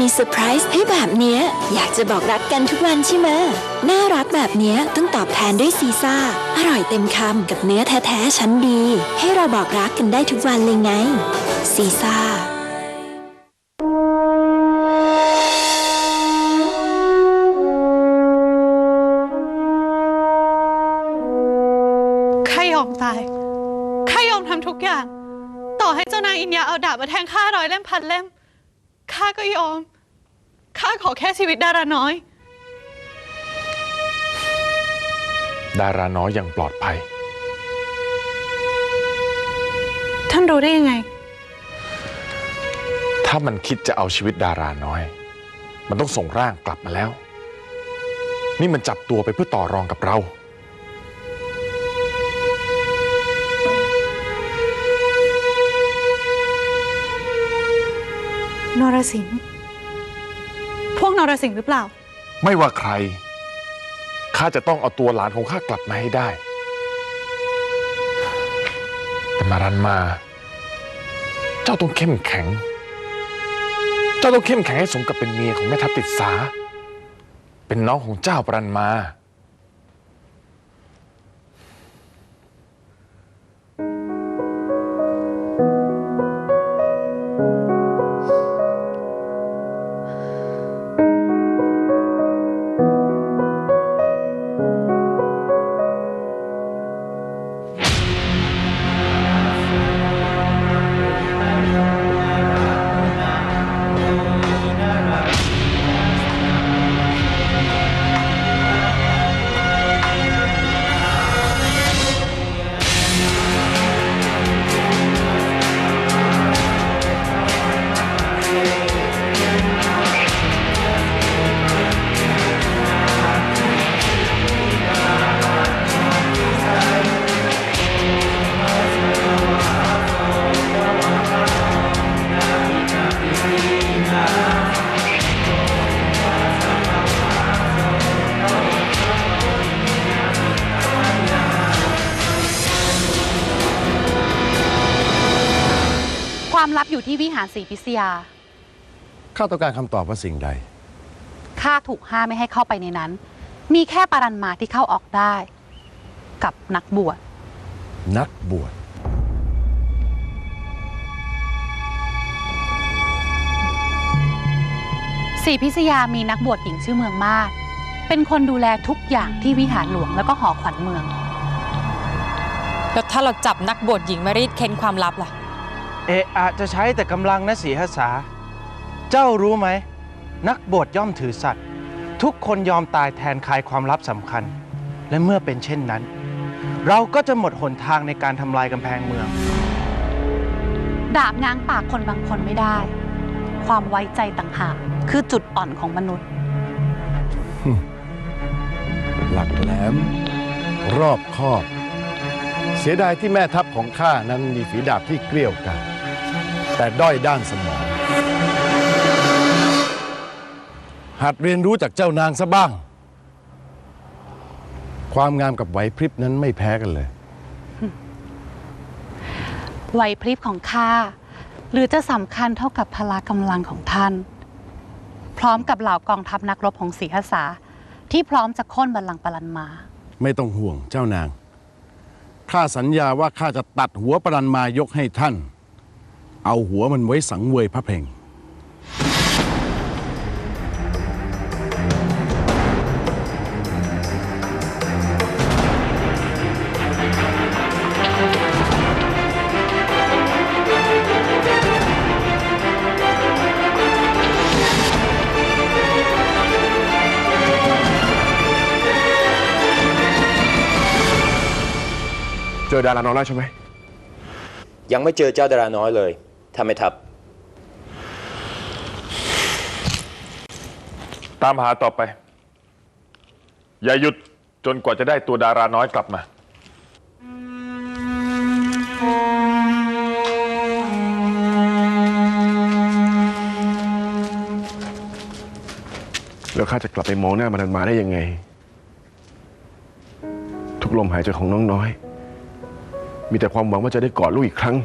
มีเซอร์ไพรส์ให้แบบเนี้ย อยากจะบอกรักกันทุกวันใช่ไหมน่ารักแบบเนี้ยต้องตอบแทนด้วยซีซ่า อร่อยเต็มคำกับเนื้อแท้ ๆ ชั้นดี ให้เราบอกรักกันได้ทุกวันเลยไง ซีซ่าข้ายอมตายข้ายอมทำทุกอย่าง ต่อให้เจ้านางอินยาเอาดาบมาแทงข้าร้อยเล่มพันเล่ม ข้าก็ยอม ข้าขอแค่ชีวิตดาราน้อย ดาราน้อยยังปลอดภัย ท่านรู้ได้ยังไง ถ้ามันคิดจะเอาชีวิตดาราน้อย มันต้องส่งร่างกลับมาแล้ว นี่มันจับตัวไปเพื่อต่อรองกับเรา นรสิงห์พวกนรสิงห์หรือเปล่า ไม่ว่าใคร ข้าจะต้องเอาตัวหลานของข้ากลับมาให้ได้ แต่มารันมา เจ้าต้องเข้มแข็ง เจ้าต้องเข้มแข็งให้สมกับเป็นเมียของแม่ทัพติดสา เป็นน้องของเจ้าปรันมา ความลับอยู่ที่วิหารศรีพิษยา ข้าต้องการคำตอบว่าสิ่งใด ข้าถูกห้ามไม่ให้เข้าไปในนั้น มีแค่ปารันมาที่เข้าออกได้ กับนักบวช นักบวช ศรีพิษยามีนักบวชหญิงชื่อเมืองมาก เป็นคนดูแลทุกอย่างที่วิหารหลวงแล้วก็หอขวัญเมือง แล้วถ้าเราจับนักบวชหญิงมารีดเค้นความลับล่ะ เอะอะจะใช้แต่กำลังนะสีหสา เจ้ารู้ไหม นักบวชย่อมถือสัตว์ ทุกคนยอมตายแทนคายความลับสำคัญ และเมื่อเป็นเช่นนั้น เราก็จะหมดหนทางในการทำลายกำแพงเมือง ดาบง้างปากคนบางคนไม่ได้ ความไว้ใจต่างหากคือจุดอ่อนของมนุษย์ หลักแหลม รอบคอบ เสียดายที่แม่ทัพของข้านั้นมีฝีดาบที่เกลี้ยวกราด แต่ด้อยด้านสมอง หัดเรียนรู้จากเจ้านางซะบ้าง ความงามกับไหวพริบนั้นไม่แพ้กันเลย ไหวพริบของข้าหรือจะสำคัญเท่ากับพละกำลังของท่าน พร้อมกับเหล่ากองทัพนักรบของศรีหสาที่พร้อมจะโค่นบัลลังก์ปรันมา ไม่ต้องห่วงเจ้านาง ข้าสัญญาว่าข้าจะตัดหัวปรันมายกให้ท่าน เอาหัวมันไว้สังเวยพระเพลงเจอดาราน้อยแล้วใช่ไหม ยังไม่เจอเจ้าดาราน้อยเลย ถ้าไม่ทับ ตามหาต่อไป อย่าหยุดจนกว่าจะได้ตัวดาราน้อยกลับมา แล้วข้าจะกลับไปมองหน้ามานันมาได้ยังไง ทุกลมหายใจของน้องน้อย มีแต่ความหวังว่าจะได้กอดลูกอีกครั้ง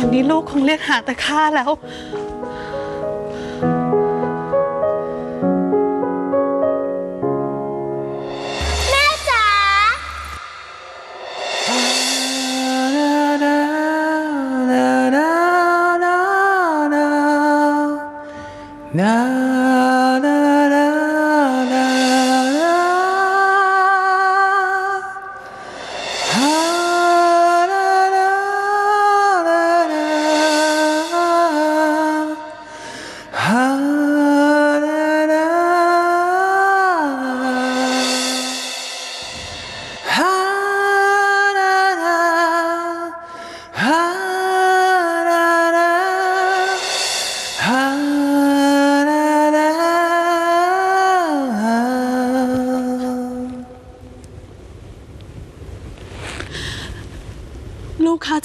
านนี้ลูกคงเรียกหาแต่ข้าแล้ว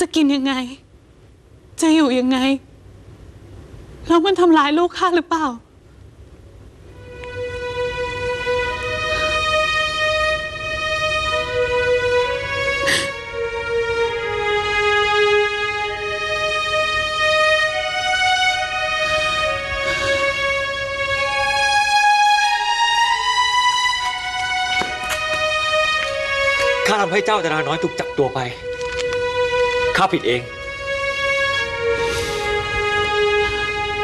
จะกินยังไง จะอยู่ยังไง แล้วมันทำร้ายลูกค้าหรือเปล่า ข้าทำให้เจ้าดาราน้อยถูกจับตัวไป ข้าผิดเอง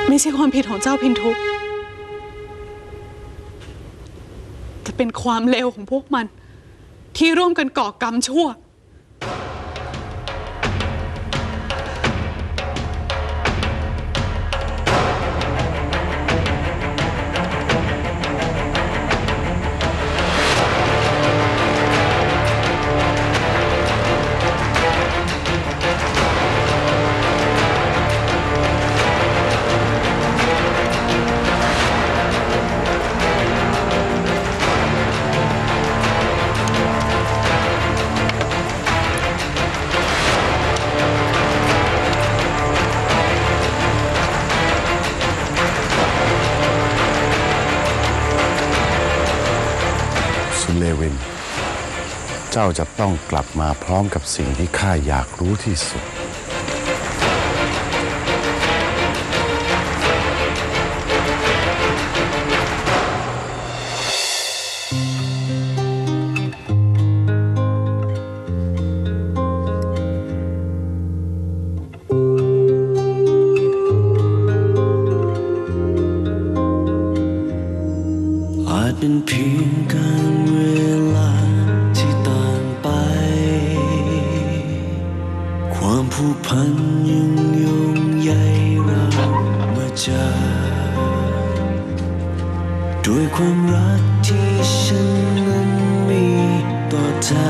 ไม่ใช่ความผิดของเจ้าพินทุกแต่เป็นความเลวของพวกมัน ที่ร่วมกันก่อกรรมชั่ว จ้าจะต้องกลับมาพร้อมกับสิ่งที่ข้าอยากรู้ที่สุด อาจเป็นเพียงการเวลา ผูกพันยังโยงใยเรามาจากด้วยความรักที่ฉันนั้นมีต่อเธอ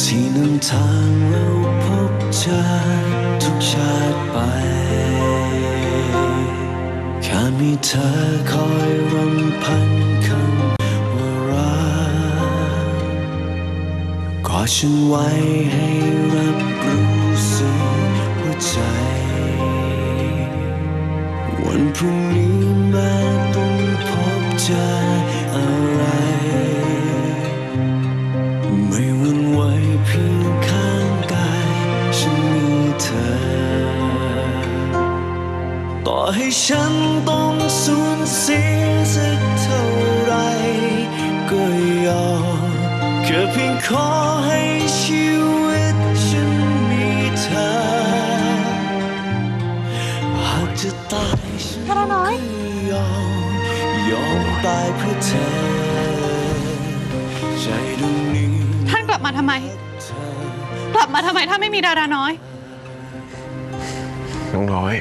ที่นำทางเราพบเจอทุกชาติไป แค่มีเธอคอยรำพัน อฉันไว้ให้รับรู้สึกหัวใจ วันพรุ่งนี้แม้ต้องพบเจออะไร ไม่หวันไหวเพียงข้างกาย ฉันมีเธอ ต่อให้ฉันต้องสูญเสียสักเท่าไรก็ยอม แค่เพียงขอให้ชีวิตฉันมีเธอหากจะตายฉันก็ยอมยอมตายเพื่อเธอ ใจดวงนี้ท่านกลับมาทำไม กลับมาทำไมถ้าไม่มีดาราน้อย น้องน้อย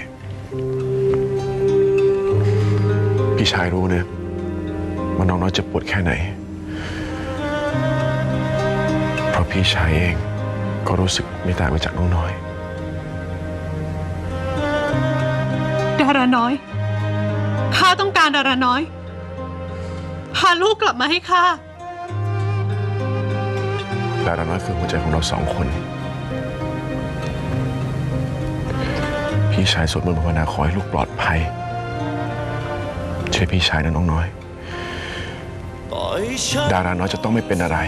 พี่ชายรู้นะว่าน้องน้อยเจะปวดแค่ไหน พราะพี่ชายเอง ก็รู้สึกไม่ต่างไปจากน้องน้อย ดาราน้อย ข้าต้องการดาราน้อย พาลูกกลับมาให้ข้า ดาราน้อยคือหัวใจของเราสองคน พี่ชายสวดมนต์ภาวนาขอให้ลูกปลอดภัย เชื่อพี่ชายนะน้องน้อยต่อให้ฉันดาราน้อยจะต้องไม่เป็นอะไร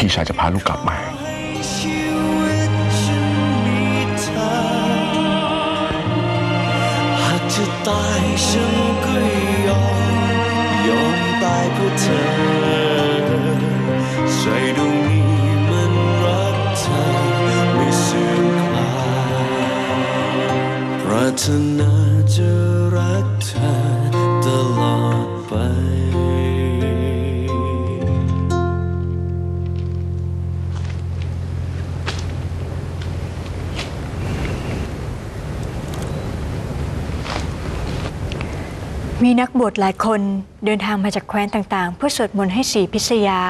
พี่ชายจะพาลูกกลับมาเธอหากจะตายฉันก็ยอมยอมตายเพื่อเธอใจดวงนี้มันรักเธอไม่เสื่อมคลายปรารถนาจะ นักบวชหลายคนเดินทางมาจากแคว้นต่างๆ เพื่อสวดมนต์ให้สีพิษยา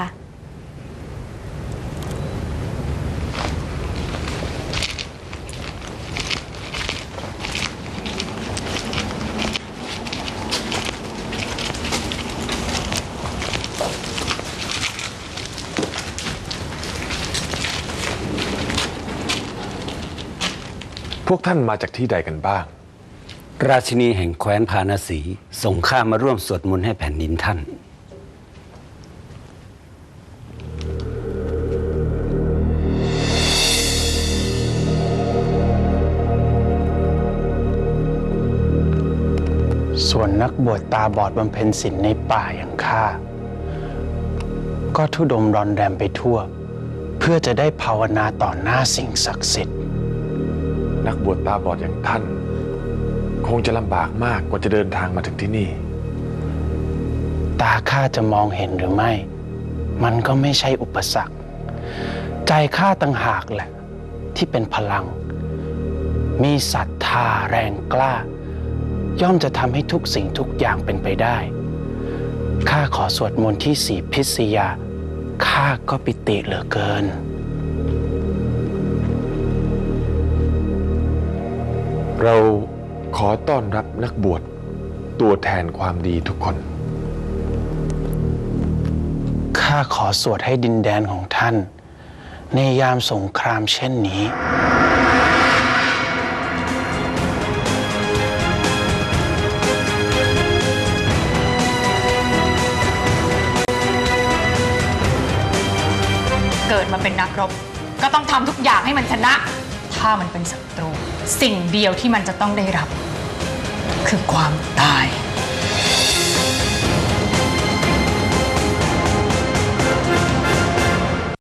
พวกท่านมาจากที่ใดกันบ้าง ราชินีแห่งแคว้นพาณสีส่งข้ามาร่วมสวดมนต์ให้แผ่นดินท่าน ส่วนนักบวชตาบอดบำเพ็ญศีลในป่าอย่างข้า ก็ทุดมรอนแรมไปทั่ว เพื่อจะได้ภาวนาต่อหน้าสิ่งศักดิ์สิทธิ์ นักบวชตาบอดอย่างท่าน คงจะลำบากมากกว่าจะเดินทางมาถึงที่นี่ ตาข้าจะมองเห็นหรือไม่ มันก็ไม่ใช่อุปสรรค ใจข้าต่างหากแหละ ที่เป็นพลัง มีศรัทธาแรงกล้า ย่อมจะทำให้ทุกสิ่งทุกอย่างเป็นไปได้ ข้าขอสวดมนต์ที่สีพิษยา ข้าก็ปิติเหลือเกินเราข อต้อนรับนักบวชตัวแทนความดีทุกคน ข้าขอสวดให้ดินแดนของท่าน ในยามสงครามเช่นนี้ เกิดมาเป็นนักรบ ก็ต้องทำทุกอย่างให้มันชนะ ถ้ามันเป็นศัตรู สิ่งเดียวที่มันจะต้องได้รับ คือความตาย